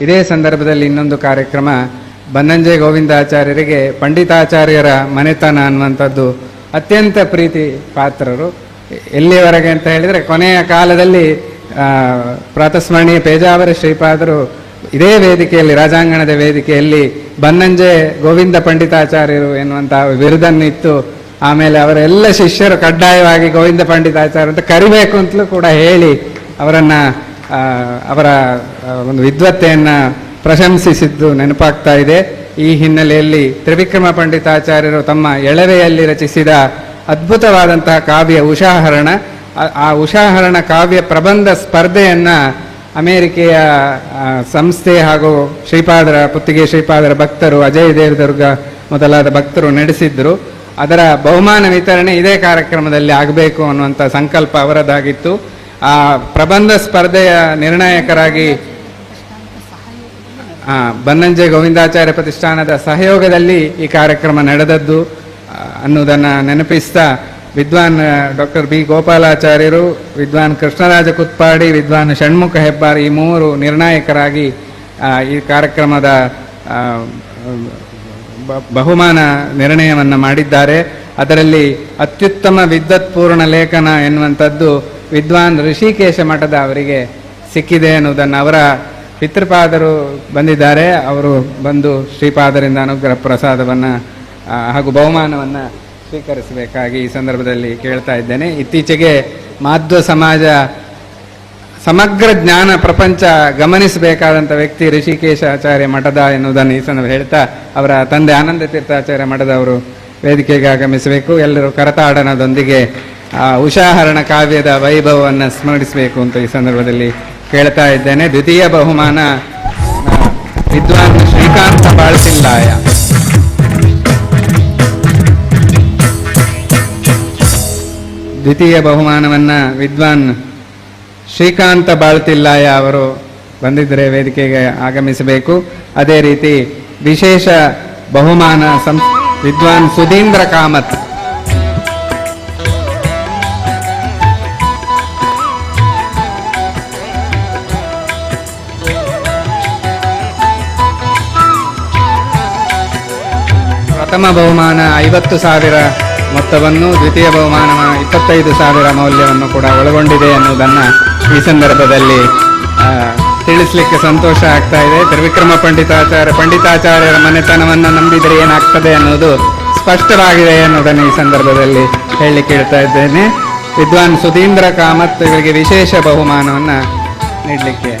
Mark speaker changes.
Speaker 1: ಇದೇ ಸಂದರ್ಭದಲ್ಲಿ ಇನ್ನೊಂದು ಕಾರ್ಯಕ್ರಮ. ಬನ್ನಂಜೆ ಗೋವಿಂದಾಚಾರ್ಯರಿಗೆ ಪಂಡಿತಾಚಾರ್ಯರ ಮನೆತನ ಅನ್ನುವಂಥದ್ದು ಅತ್ಯಂತ ಪ್ರೀತಿ ಪಾತ್ರರು. ಎಲ್ಲಿಯವರೆಗೆ ಅಂತ ಹೇಳಿದರೆ ಕೊನೆಯ ಕಾಲದಲ್ಲಿ ಪ್ರಾತಸ್ಮರಣೀಯ ಪೇಜಾವರ ಶ್ರೀಪಾದರು ಇದೇ ವೇದಿಕೆಯಲ್ಲಿ, ರಾಜಾಂಗಣದ ವೇದಿಕೆಯಲ್ಲಿ ಬನ್ನಂಜೆ ಗೋವಿಂದ ಪಂಡಿತಾಚಾರ್ಯರು ಎನ್ನುವಂಥ ಬಿರುದನ್ನಿತ್ತು ಆಮೇಲೆ ಅವರ ಎಲ್ಲ ಶಿಷ್ಯರು ಕಡ್ಡಾಯವಾಗಿ ಗೋವಿಂದ ಪಂಡಿತಾಚಾರ್ಯ ಅಂತ ಕರಿಬೇಕು ಅಂತಲೂ ಕೂಡ ಹೇಳಿ ಅವರನ್ನ ಅವರ ಒಂದು ವಿದ್ವತ್ತೆಯನ್ನು ಪ್ರಶಂಸಿಸಿದ್ದು ನೆನಪಾಗ್ತಾ ಇದೆ. ಈ ಹಿನ್ನೆಲೆಯಲ್ಲಿ ತ್ರಿವಿಕ್ರಮ ಪಂಡಿತಾಚಾರ್ಯರು ತಮ್ಮ ಎಳವೆಯಲ್ಲಿ ರಚಿಸಿದ ಅದ್ಭುತವಾದಂತಹ ಕಾವ್ಯ ಉಷಾಹರಣ. ಆ- ಉಷಾಹರಣ ಕಾವ್ಯ ಪ್ರಬಂಧ ಸ್ಪರ್ಧೆಯನ್ನು ಅಮೇರಿಕೆಯ ಸಂಸ್ಥೆ ಹಾಗೂ ಶ್ರೀಪಾದರ, ಪುತ್ತಿಗೆ ಶ್ರೀಪಾದರ ಭಕ್ತರು, ಅಜಯ್ ದೇವದುರ್ಗ ಮೊದಲಾದ ಭಕ್ತರು ನಡೆಸಿದ್ದರು ಅದರ ಬಹುಮಾನ ವಿತರಣೆ ಇದೇ ಕಾರ್ಯಕ್ರಮದಲ್ಲಿ ಆಗಬೇಕು ಅನ್ನುವಂಥ ಸಂಕಲ್ಪ ಅವರದಾಗಿತ್ತು. ಆ ಪ್ರಬಂಧ ಸ್ಪರ್ಧೆಯ ನಿರ್ಣಾಯಕರಾಗಿ ಆ, ಬನ್ನಂಜೆ ಗೋವಿಂದಾಚಾರ್ಯ ಪ್ರತಿಷ್ಠಾನದ ಸಹಯೋಗದಲ್ಲಿ ಈ ಕಾರ್ಯಕ್ರಮ ನಡೆದದ್ದು. ಅನ್ನೋದನ್ನು ನೆನಪಿಸ್ತಾ ವಿದ್ವಾನ್ ಡಾಕ್ಟರ್ ಬಿ ಗೋಪಾಲಾಚಾರ್ಯರು ವಿದ್ವಾನ್ ಕೃಷ್ಣರಾಜ ಕುತ್ಪಾಡಿ ವಿದ್ವಾನ್ ಷಣ್ಮುಖ ಹೆಬ್ಬಾರ್ ಈ ಮೂವರು ನಿರ್ಣಾಯಕರಾಗಿ ಈ ಕಾರ್ಯಕ್ರಮದ ಬಹುಮಾನ ನಿರ್ಣಯವನ್ನು ಮಾಡಿದ್ದಾರೆ. ಅದರಲ್ಲಿ ಅತ್ಯುತ್ತಮ ವಿದ್ವತ್ಪೂರ್ಣ ಲೇಖನ ಎನ್ನುವಂಥದ್ದು ವಿದ್ವಾನ್ ಋಷಿಕೇಶ ಮಠದ ಅವರಿಗೆ ಸಿಕ್ಕಿದೆ ಅನ್ನೋದನ್ನು ಅವರ ಪಿತೃಪಾದರು ಬಂದಿದ್ದಾರೆ. ಅವರು ಬಂದು ಶ್ರೀಪಾದರಿಂದ ಅನುಗ್ರಹ ಪ್ರಸಾದವನ್ನು ಹಾಗೂ ಬಹುಮಾನವನ್ನು ಸ್ವೀಕರಿಸಬೇಕಾಗಿ ಈ ಸಂದರ್ಭದಲ್ಲಿ ಕೇಳ್ತಾ ಇದ್ದೇನೆ. ಇತ್ತೀಚೆಗೆ ಮಾಧ್ವ ಸಮಾಜ ಸಮಗ್ರ ಜ್ಞಾನ ಪ್ರಪಂಚ ಗಮನಿಸಬೇಕಾದಂಥ ವ್ಯಕ್ತಿ ಋಷಿಕೇಶ ಆಚಾರ್ಯ ಮಠದ ಎನ್ನುವುದನ್ನು ಈ ಸಂದರ್ಭ ಹೇಳ್ತಾ, ಅವರ ತಂದೆ ಆನಂದ ತೀರ್ಥಾಚಾರ್ಯ ಮಠದವರು ವೇದಿಕೆಗೆ ಆಗಮಿಸಬೇಕು. ಎಲ್ಲರೂ ಕರತಾಡನದೊಂದಿಗೆ ಆ ಉಷಾಹರಣ ಕಾವ್ಯದ ವೈಭವವನ್ನು ಸ್ಮರಿಸಬೇಕು ಅಂತ ಈ ಸಂದರ್ಭದಲ್ಲಿ ಕೇಳ್ತಾ ಇದ್ದೇನೆ. ದ್ವಿತೀಯ ಬಹುಮಾನ ವಿದ್ವಾನ್ ಶ್ರೀಕಾಂತ ಬಾಳಸಿಂಗಾಯ ದ್ವಿತೀಯ ಬಹುಮಾನವನ್ನ ವಿದ್ವಾನ್ ಶ್ರೀಕಾಂತ ಬಾಳ್ತಿಲ್ಲಾಯ ಅವರು ಬಂದಿದ್ದರೆ ವೇದಿಕೆಗೆ ಆಗಮಿಸಬೇಕು. ಅದೇ ರೀತಿ ವಿಶೇಷ ಬಹುಮಾನ ಸಂ ವಿದ್ವಾನ್ ಸುಧೀಂದ್ರ ಕಾಮತ್ ಪ್ರಥಮ ಬಹುಮಾನ ಐವತ್ತು ಸಾವಿರ ಮೊತ್ತವನ್ನು ದ್ವಿತೀಯ ಬಹುಮಾನ ಇಪ್ಪತ್ತೈದು ಸಾವಿರ ಮೌಲ್ಯವನ್ನು ಕೂಡ ಒಳಗೊಂಡಿದೆ ಎನ್ನುವುದನ್ನು ಈ ಸಂದರ್ಭದಲ್ಲಿ ತಿಳಿಸ್ಲಿಕ್ಕೆ ಸಂತೋಷ ಆಗ್ತಾ ಇದೆ. ತ್ರಿವಿಕ್ರಮ ಪಂಡಿತಾಚಾರ್ಯ, ಪಂಡಿತಾಚಾರ್ಯರ ಮನೆತನವನ್ನು ನಂಬಿದರೆ ಏನಾಗ್ತದೆ ಅನ್ನೋದು ಸ್ಪಷ್ಟವಾಗಿದೆ ಅನ್ನೋದನ್ನು ಈ ಸಂದರ್ಭದಲ್ಲಿ ಹೇಳಿ ಹೇಳ್ತಾ ಇದ್ದೇನೆ. ವಿದ್ವಾನ್ ಸುಧೀಂದ್ರ ಕಾಮತ್ ಇವರಿಗೆ ವಿಶೇಷ ಬಹುಮಾನವನ್ನು ನೀಡಲಿಕ್ಕೆ